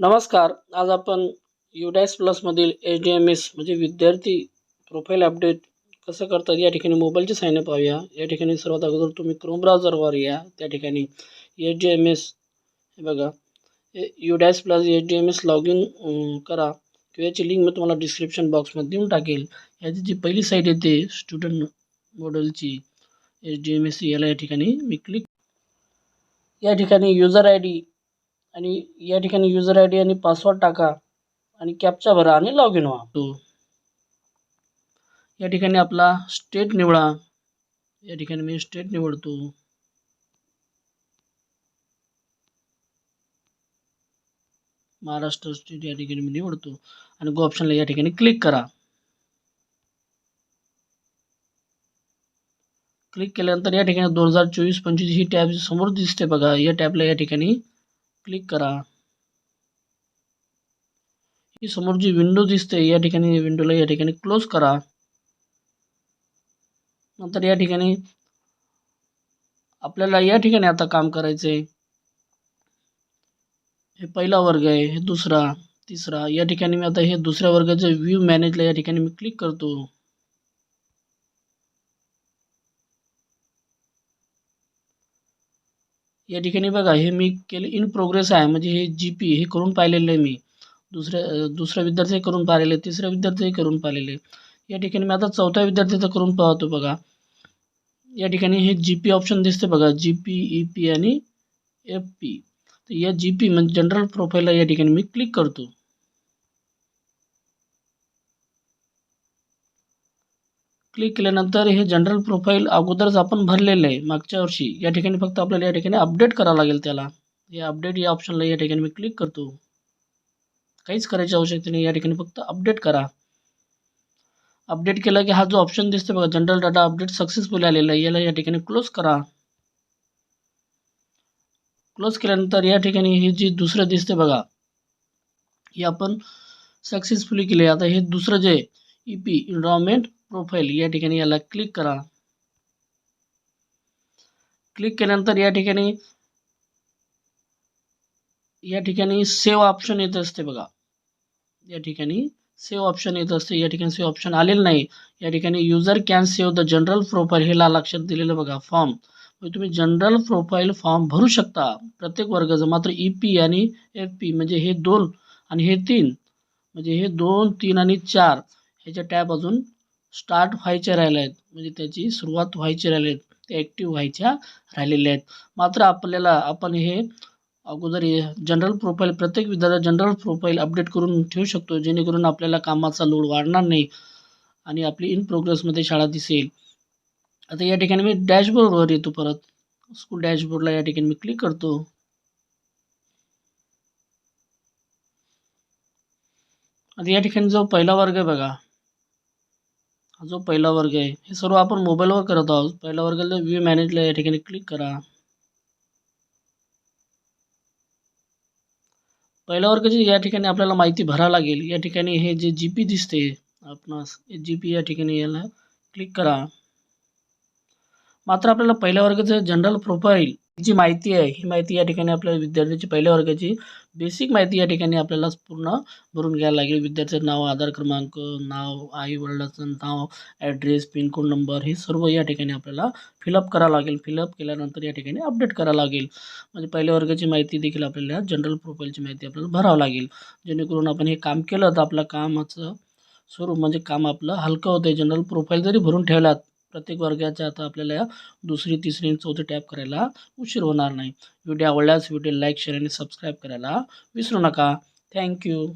नमस्कार. आज आपण युडॅस प्लसमधील एच डी एम एस म्हणजे विद्यार्थी प्रोफाईल अपडेट कसं करतात या ठिकाणी मोबाईलची साईन पाहूया. या ठिकाणी सर्वात अगोदर तुम्ही क्रोम ब्राउझरवर या. त्या ठिकाणी एच डी एम एस हे बघा. UDISE plus H D M S log in करा. किंवा याची लिंक मी तुम्हाला डिस्क्रिप्शन बॉक्समध्ये देऊन टाकेल. याची जी पहिली साईट येते स्टुडंट मॉडेलची एच डी एम एस याला या ठिकाणी मी क्लिक या ठिकाणी युजर आय डी आणि या ठिकाणी युजर आय डी आणि पासवर्ड टाका आणि कॅपचा भरा आणि लॉग इन व्हा. तो या ठिकाणी आपला स्टेट निवडा. या ठिकाणी मी स्टेट निवडतो. महाराष्ट्र स्टेट या ठिकाणी मी निवडतो. आणि गो ऑप्शनला या ठिकाणी क्लिक करा. क्लिक केल्यानंतर या ठिकाणी दोन हजार चोवीस पंचवीस ही टॅब समोर दिसते बघा. या टॅबला या ठिकाणी क्लिक करा. ही समोर जी विंडो दिसते या ठिकाणी विंडोला या ठिकाणी क्लोज करा. नंतर या ठिकाणी आपल्याला या ठिकाणी आता काम करायचे हे पहिला वर्ग आहे हे दुसरा तिसरा. या ठिकाणी मी आता हे दुसऱ्या वर्गाचे व्ह्यू मॅनेजला या ठिकाणी मी क्लिक करतो. या ठिकाणी बघा हे मी केले इन प्रोग्रेस आहे. म्हणजे हे जी पी हे करून पाहिलेलं आहे मी. दुसऱ्या दुसऱ्या विद्यार्थी करून पाहिलेले तिसऱ्या विद्यार्थी करून पाहिलेले. या ठिकाणी मी आता चौथ्या विद्यार्थ्याचं करून पाहतो बघा. या ठिकाणी हे जी पी ऑप्शन दिसते बघा. जी पी ई पी आणि एफ पी तर या जी पी म्हणजे जनरल प्रोफाईलला या ठिकाणी मी क्लिक करतो. क्लिक हे जनरल आपण भरलेलं आहे मागच्या वर्षी. या आपल्याला या ठिकाणी अपडेट त्याला. या अपडेट या ऑप्शनला या क्लिक करतो. काहीच करायची आवश्यकता नाही, या ठिकाणी अपडेट करा. अपडेट की हा जो ऑप्शन दिसतो बघा, जनरल डाटा अपडेट सक्सेसफुल ठिकाणी क्लोज करा. क्लोज केल्यानंतर या ठिकाणी हे जे दुसरं दिसते बघा, हे सक्सेसफुली आता हे दुसरं जे ई पी इन्व्हॉर्मेंट प्रोफाईल या ठिकाणी याला क्लिक करा. क्लिक केल्यानंतर या ठिकाणी या ठिकाणी सेव्ह ऑप्शन येत असते बघा. या ठिकाणी सेव्ह ऑप्शन येत असते. या ठिकाणी सेव्ह ऑप्शन आलेलं नाही. या ठिकाणी user can save the general profile हेला लक्षात दिलेलं बघा फॉर्म म्हणजे तुम्ही जनरल प्रोफाईल फॉर्म भरू शकता. प्रत्येक वर्गाचं मात्र ई पी आणि एफ पी म्हणजे हे दोन आणि हे तीन. म्हणजे हे दोन तीन आणि चार ह्याच्या टॅब अजून स्टार्ट व्हायच्या राहिल्या आहेत. म्हणजे त्याची सुरुवात व्हायची राहिले आहेत. ते ॲक्टिव्ह व्हायच्या राहिलेल्या आहेत. मात्र आपल्याला आपण हे अगोदर जनरल प्रोफाईल प्रत्येक विद्यार्थी जनरल प्रोफाईल अपडेट करून ठेवू शकतो. जेणेकरून आपल्याला कामाचा लोड वाढणार नाही आणि आपली इन प्रोग्रेसमध्ये शाळा दिसेल. आता या ठिकाणी मी डॅशबोर्डवर येतो परत. स्कूल डॅशबोर्डला या ठिकाणी मी क्लिक करतो. आता या ठिकाणी जो पहिला वर्ग आहे बघा. हा जो पहिला वर्ग आहे हे सर्व आपण मोबाईलवर करत आहोत. पहिला वर्गाला व्ह्यू मॅनेजला या ठिकाणी क्लिक करा. पहिल्या वर्गाची या ठिकाणी आपल्याला माहिती भरावं लागेल. या ठिकाणी हे जे जी पी दिसते आपणास जी पी या ठिकाणी याला क्लिक करा. मात्र आपल्याला पहिल्या वर्गाचं जनरल प्रोफाईल जी माहिती आहे ही माहिती या ठिकाणी आपल्या विद्यार्थ्याची पहिल्या वर्गाची बेसिक माहिती या ठिकाणी आपल्याला पूर्ण भरून घ्यायला लागेल. विद्यार्थ्याचं नाव आधार क्रमांक नाव आई वडिलाचं नाव ॲड्रेस पिनकोड नंबर हे सर्व या ठिकाणी आपल्याला फिलअप करावं लागेल. फिलअप केल्यानंतर या ठिकाणी अपडेट करावं लागेल. म्हणजे पहिल्या वर्गाची माहिती देखील आपल्याला जनरल प्रोफाईलची माहिती आपल्याला भरावं लागेल. जेणेकरून आपण हे काम केलं तर आपलं कामाचं स्वरूप म्हणजे काम आपलं हलकं होतं जनरल प्रोफाईल जरी भरून ठेवलात प्रत्येक वर्गाच्या आता आपल्याला दुसरी तिसरी आणि चौथी टॅप करायला उशीर होणार नाही. व्हिडिओ आवडल्यास व्हिडिओ लाईक शेअर आणि सबस्क्राईब करायला विसरू नका. थँक्यू.